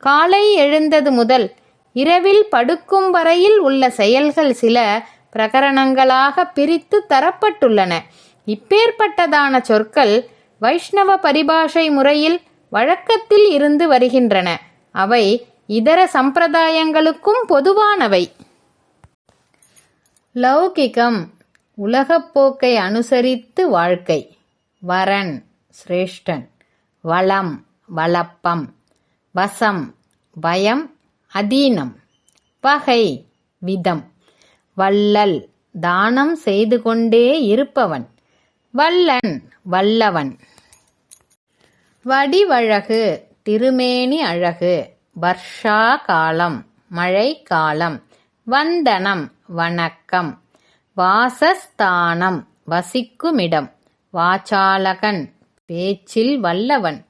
காலை எழுந்தது முதல் இரவில் படுக்கும் வரையில் உள்ள செயல்கள் சில பிரகரணங்களாக பிரித்து தரப்பட்டுள்ளன. இப்பேற்பட்டதான சொற்கள் வைஷ்ணவ பரிபாஷை முறையில் வழக்கத்தில் இருந்து வருகின்றன. அவை இதர சம்பிரதாயங்களுக்கும் பொதுவானவை. லௌகிகம் உலகப்போக்கை அனுசரித்து வாழ்க்கை. வரன் சிரேஷ்டன். வளம் வளப்பம். வசம் பயம் அதீனம் பகை விதம். வள்ளல் தானம் செய்து கொண்டே இருப்பவன். வல்லன் வல்லவன். வடிவழகு திருமேனி அழகு. வர்ஷா காலம் மழை காலம். வந்தனம் வணக்கம். வாசஸ்தானம் வசிக்குமிடம். வாசாலகன் பேச்சில் வல்லவன்.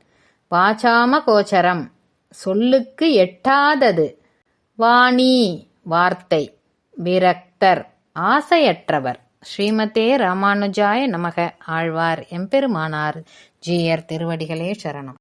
வாசாமகோச்சரம் சொல்லுக்கு எட்டாதது. வாணி வார்த்தை விரக்தர் ஆசையற்றவர். ஸ்ரீமதே ராமானுஜாய நமக. ஆழ்வார் எம்பெருமானார். ஜீயர் திருவடிகளே சரணம்.